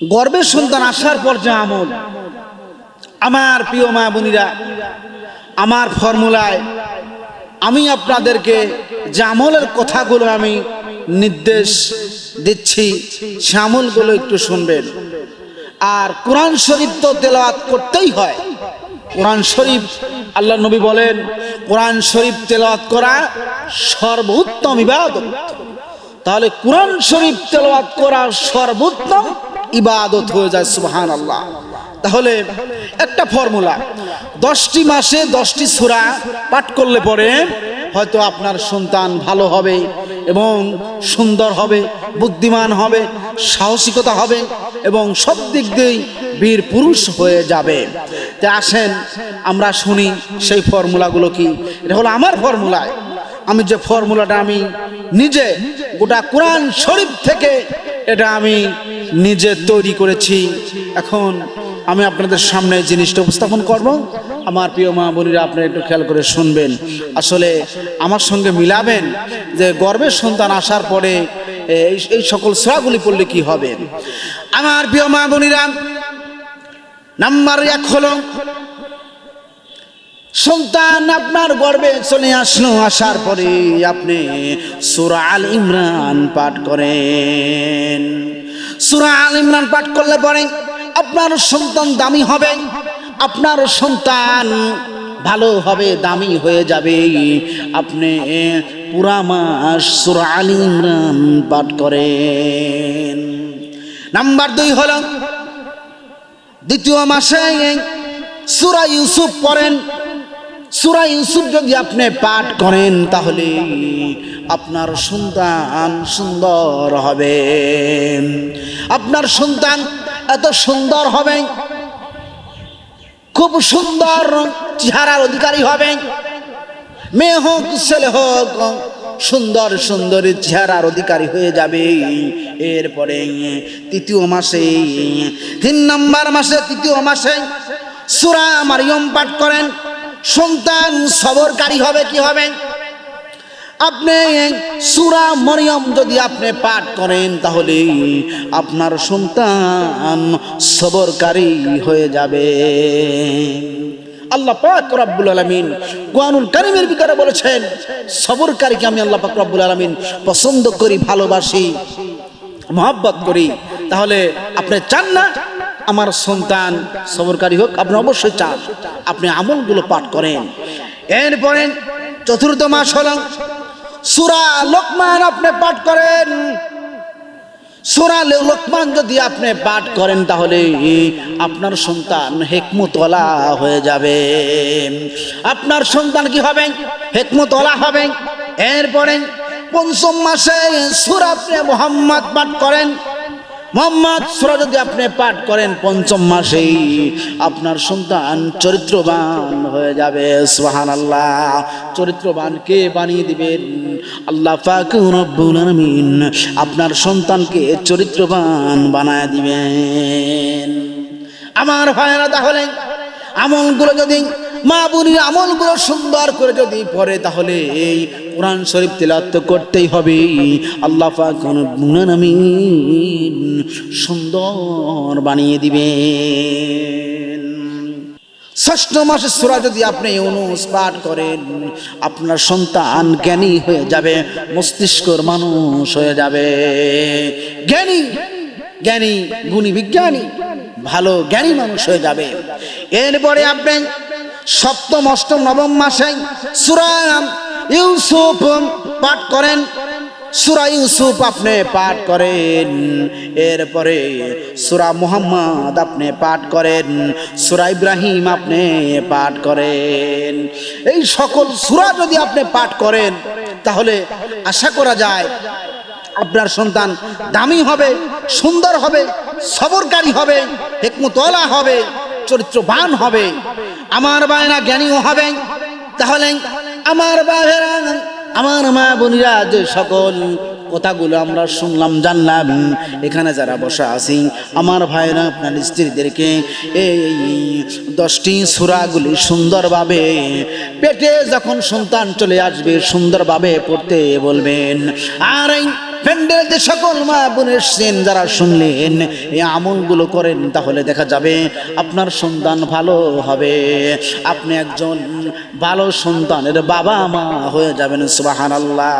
গর্বের সন্তান আসার পর যে আমল। আমার প্রিয় মা বোনিরা, আমার ফর্মুলায় আমি আপনাদেরকে যে আমলের কথাগুলো আমি নির্দেশ দিচ্ছি, সে আমলগুলো একটু শুনবেন। আর কোরআন শরীফ তো তেলাওয়াত করতেই হয়। কোরআন শরীফ, আল্লাহ নবী বলেন, কোরআন শরীফ তেলাওয়াত করা সর্বোত্তম ইবাদত। তাহলে কোরআন শরীফ তেলাওয়াত করা সর্বোত্তম ইবাদত হয়ে যায় সুবহান আল্লাহ তাহলে একটা ফর্মুলা, দশটি মাসে দশটি সূরা পাঠ করলে পরে হয়তো আপনার সন্তান ভালো হবে এবং সুন্দর হবে, বুদ্ধিমান হবে, সাহসিকতা হবে এবং সব দিক দিয়েই বীর পুরুষ হয়ে যাবে। তে আসেন, আমরা শুনি সেই ফর্মুলাগুলো কি? এটা হলো আমার ফর্মুলায়। আমি যে ফর্মুলাটা আমি নিজে গোটা কোরআন শরীফ থেকে এটা আমি নিজে তৈরি করেছি। এখন আমি আপনাদের সামনে জিনিসটা উপস্থাপন করব। আমার প্রিয় মা বোনিরা, আপনারা একটু খেয়াল করে শুনবেন। আসলে আমার সঙ্গে মিলাবেন যে গর্বের সন্তান আসার পরে এই সকল সোয়াগুলি পড়লে কি হবে? আমার প্রিয় মা বোনিরা, নাম্বার এক হলো সন্তান আপনার গর্বে চলে আসলো, আসার পরে আপনি সুরা আল ইমরান পাঠ করেন। সুরা আল ইমরান পাঠ করলে পরে আপনার সন্তান দামি হবে, আপনার সন্তান ভালো হবে, দামি হয়ে যাবে। আপনি পুরা মাস সুরা আল ইমরান পাঠ করেন। নাম্বার দুই হলো, দ্বিতীয় মাসে সুরা ইউসুফ পড়েন সুরা ইউসুফ যদি আপনি পাঠ করেন তাহলে আপনার সন্তান সুন্দর হবে। আপনার সন্তান এত সুন্দর হবে। খুব সুন্দর চেহারার অধিকারী হবে। মেয়ে হোক, ছেলে হোক, সুন্দর সুন্দর চেহারার অধিকারী হয়ে যাবে। এরপরে তৃতীয় মাসে, তিন নম্বর মাসে, তৃতীয় মাসে সুরা মারিয়ম পাঠ করেন। সন্তান সবরকারী হবে কি হবে? আপনি সুরা মরিয়ম যদি আপনি পাঠ করেন তাহলে আপনার সন্তান সবরকারী হয়ে যাবে। আল্লাহ পাক রব্বুল আলামিন কোরআনুল কারীমের ভিতরে বলেছেন, সবরকারীকে আমি আল্লাহ পাক রব্বুল আলামিন পছন্দ করি, ভালোবাসি, মহব্বত করি। তাহলে আপনি চান না? আমার সন্তান সবরকারী হোক, আপনি অবশ্যই চান আপনি আমলগুলো পাঠ করেন। এরপরে চতুর্থ মাস হল, সুরা লোকমান আপনি পাঠ করেন। সুরা লোকমান যদি আপনি পাঠ করেন তাহলে আপনার সন্তান হেকমতলা হয়ে যাবে। আপনার সন্তান কি হবে? হেকমতলা হবে। এরপরে পঞ্চম মাসে সুরা আপনি মোহাম্মদ পাঠ করেন। মোহাম্মদ সুরা যদি আপনি পাঠ করেন পঞ্চম মাসেই আপনার সন্তান চরিত্রবান হয়ে যাবে সোহান আল্লাহ চরিত্রবান কে বানিয়ে দিবেন? আল্লাহ রব্বুল আলামিন আপনার সন্তানকে চরিত্রবান বানায় দিবেন। আমার ভাইয়েরা তাহলে আমলগুলো যদি মা বুনির আমলগুলো সুন্দর করে যদি পড়ে, তাহলে এই কোরআন শরীফ তেলাত্ত করতেই হবে। আল্লাহ সুন্দর বানিয়ে দিবেন। ষষ্ঠ মাসের সুরা যদি আপনি ইউনুস পাঠ করেন, আপনার সন্তান জ্ঞানী হয়ে যাবে, মস্তিষ্কর মানুষ হয়ে যাবে। জ্ঞানী জ্ঞানী, গুণী বিজ্ঞানী, ভালো জ্ঞানী মানুষ হয়ে যাবে। এরপরে আপনি সপ্তম, অষ্টম, নবম মাসে সুরা ইউসুফ পাঠ করেন। সুরা ইউসুফ আপনি পাঠ করেন, এরপরে সুরা মুহাম্মদ আপনি পাঠ করেন, সুরা ইব্রাহিম আপনি পাঠ করেন। এই সকল সুরা যদি আপনি পাঠ করেন, তাহলে আশা করা যায় আপনার সন্তান দামি হবে, সুন্দর হবে, সবরকারী হবে হেকমতলা হবে। চরিত্রবান হবে। আমার বায়না জ্ঞানীও হবে। তাহলে আমার বাহেরা আমার মা বোনিরা যে সকল কথাগুলো আমরা শুনলাম, জানলাম, এখানে যারা বসা আছি, আমার ভাইরা আপনার স্ত্রীদেরকে এই দশটি সুরাগুলি সুন্দরভাবে, পেটে যখন সন্তান চলে আসবে, সুন্দরভাবে পড়তে বলবেন। আর এই প্যান্ডেল যে সকল মা বোন এসছেন, যারা শুনলেন, এই আমলগুলো করেন, তাহলে দেখা যাবে আপনার সন্তান ভালো হবে। আপনি একজন ভালো সন্তানের বাবা মা হয়ে যাবেন সুবাহান আল্লাহ